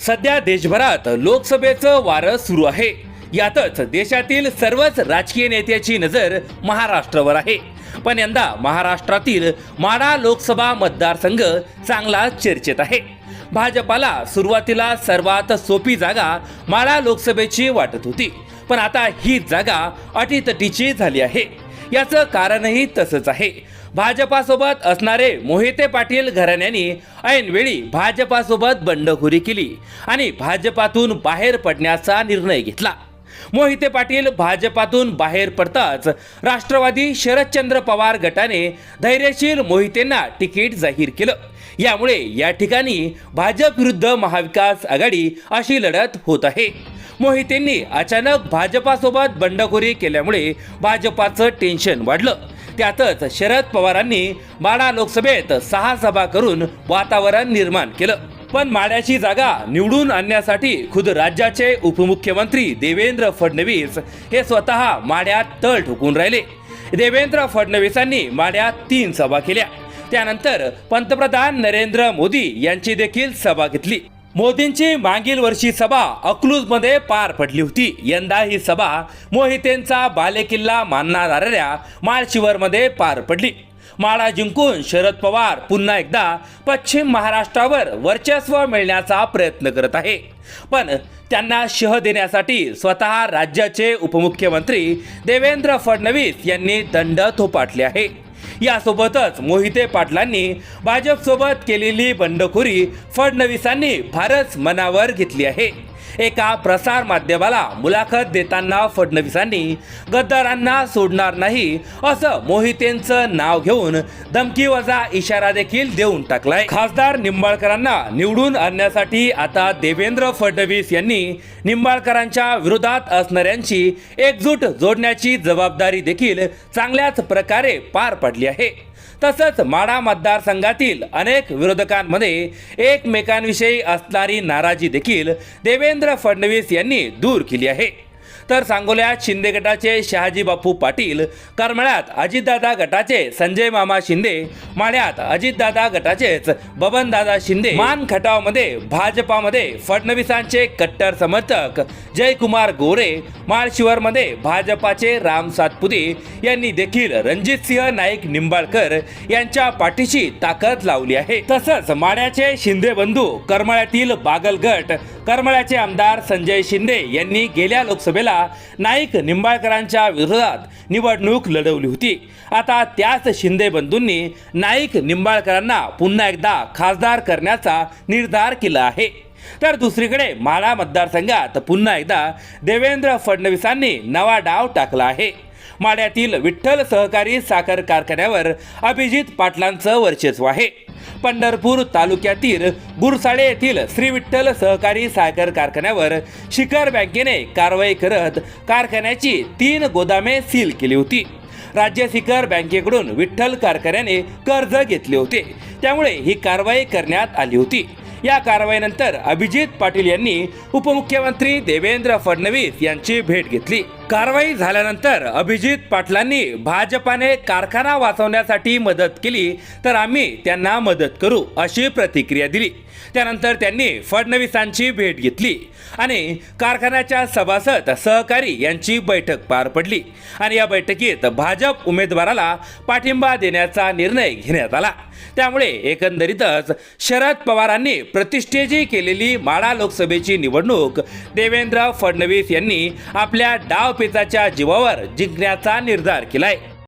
सध्या देशभरात लोकसभेचं वारं सुरू आहे. यातच देशातील सर्वच राजकीय नेत्याची नजर महाराष्ट्रावर आहे. पण यंदा महाराष्ट्रातील माडा लोकसभा मतदारसंघ चांगला चर्चेत आहे. भाजपाला सुरुवातीला सर्वात सोपी जागा माडा लोकसभेची वाटत होती. पण आता ही जागा अटीतटीची झाली आहे. याचं कारणही तसंच आहे. भाजपासोबत असणारे मोहिते पाटील घराण्यानी ऐनवेळी भाजपासोबत बंडखोरी केली आणि भाजपातून बाहेर पडण्याचा निर्णय घेतला. मोहिते पाटील भाजपातून बाहेर पडताच राष्ट्रवादी शरदचंद्र पवार गटाने धैर्यशील मोहितेंना तिकीट जाहीर केलं. यामुळे या ठिकाणी भाजप विरुद्ध महाविकास आघाडी अशी लढत होत आहे. मोहितेंनी अचानक भाजपासोबत बंडखोरी केल्यामुळे भाजपाचं टेन्शन वाढलं. त्यातच शरद पवारांनी माडा लोकसभेत सहा सभा करून वातावरण निर्माण केलं. पण माड्याची जागा निवडून आणण्यासाठी खुद राज्याचे उपमुख्यमंत्री देवेंद्र फडणवीस हे स्वतः माड्यात तळ ठोकून राहिले. देवेंद्र फडणवीसांनी माड्यात तीन सभा केल्या. त्यानंतर पंतप्रधान नरेंद्र मोदी यांची देखील सभा घेतली. मोदींची मागील वर्षी सभा अकलूजमध्ये पार पडली होती. यंदा ही सभा मोहितेंचा बालेकिल्ला मानणाऱ्या माळशिवरमध्ये पार पडली. माळा जिंकून शरद पवार पुन्हा एकदा पश्चिम महाराष्ट्रावर वर्चस्व मिळण्याचा प्रयत्न करत आहे. पण त्यांना शह देण्यासाठी स्वतः राज्याचे उपमुख्यमंत्री देवेंद्र फडणवीस यांनी दंड थोपाटले आहे. यासोबतच मोहिते पाटलांनी भाजपसोबत केलेली बंडखोरी फडणवीसांनी फारच मनावर घेतली आहे. एका प्रसार माध्यमाला मुलाखत देताना फडणवीसांनी गद्दारांना सोडणार नाही असं मोहितेंचं नाव घेऊन धमकीवजा इशारा देखील देऊन टाकलाय. खासदार निंबाळकरांना निवडून आणण्यासाठी आता देवेंद्र फडणवीस यांनी निंबाळकरांच्या विरोधात असणाऱ्यांची एकजूट जोडण्याची जबाबदारी देखील चांगल्याच प्रकारे पार पडली आहे. तसंच माडा मतदारसंघातील अनेक विरोधकांमध्ये एकमेकांविषयी असणारी नाराजी देखील देवेंद्र फडणवीस यांनी दूर केली आहे. तर सांगोल्यात शिंदे गटाचे शहाजी बापू पाटील करमळ्यात अजितदादा गटाचे संजय मामा शिंदे माळ्यात अजितदादा गटाचेच बबनदादा शिंदे. मान खटावमध्ये भाजपामध्ये फडणवीसांचे कट्टर समर्थक जयकुमार गोरे माळशिवरमध्ये भाजपाचे राम सातपुते यांनी देखील रणजितसिंह नाईक निंबाळकर यांच्या पाठीशी ताकद लावली आहे. तसंच माळ्याचे शिंदे बंधू करमळ्यातील बागलगट करमळ्याचे आमदार संजय शिंदे यांनी गेल्या लोकसभेला नाईक निंबाळकरांच्या विरोधात निवडणूक लढवली होती. आता त्याच शिंदे बंधूंनी नाईक निंबाळकरांना पुन्हा एकदा खासदार करण्याचा निर्धार केला आहे. तर दुसरीकडे माळा मतदारसंघात पुन्हा एकदा देवेंद्र फडणवीसांनी नवा डाव टाकला आहे. माड्यातील विठ्ठल सहकारी साखर कारखान्यावर अभिजित पाटलांचं वर्चस्व आहे. पंढरपूर तालुक्यातील गुरसाळे येथील श्री विठ्ठल सहकारी साखर कारखान्यावर शिखर बँकेने कारवाई करत कारखान्याची तीन गोदामे सील केली होती. राज्य शिखर बँकेकडून विठ्ठल कारखान्याने कर्ज घेतले होते. त्यामुळे ही कारवाई करण्यात आली होती. या कारवाईनंतर अभिजित पाटील यांनी उपमुख्यमंत्री देवेंद्र फडणवीस यांची भेट घेतली. कारवाई झाल्यानंतर अभिजित पाटलांनी भाजपाने कारखाना वाचवण्यासाठी मदत केली तर आम्ही त्यांना मदत करू अशी प्रतिक्रिया दिली. त्यानंतर त्यांनी फडणवीसांची भेट घेतली आणि कारखान्याच्या सभासद सहकारी यांची बैठक पार पडली आणि या बैठकीत भाजप उमेदवाराला पाठिंबा देण्याचा निर्णय घेण्यात आला. त्यामुळे एकंदरीतच शरद पवारांनी प्रतिष्ठेची केलेली माळा लोकसभेची निवडणूक देवेंद्र फडणवीस यांनी आपल्या डावपेचाच्या जीवावर जिंकण्याचा निर्धार केलाय.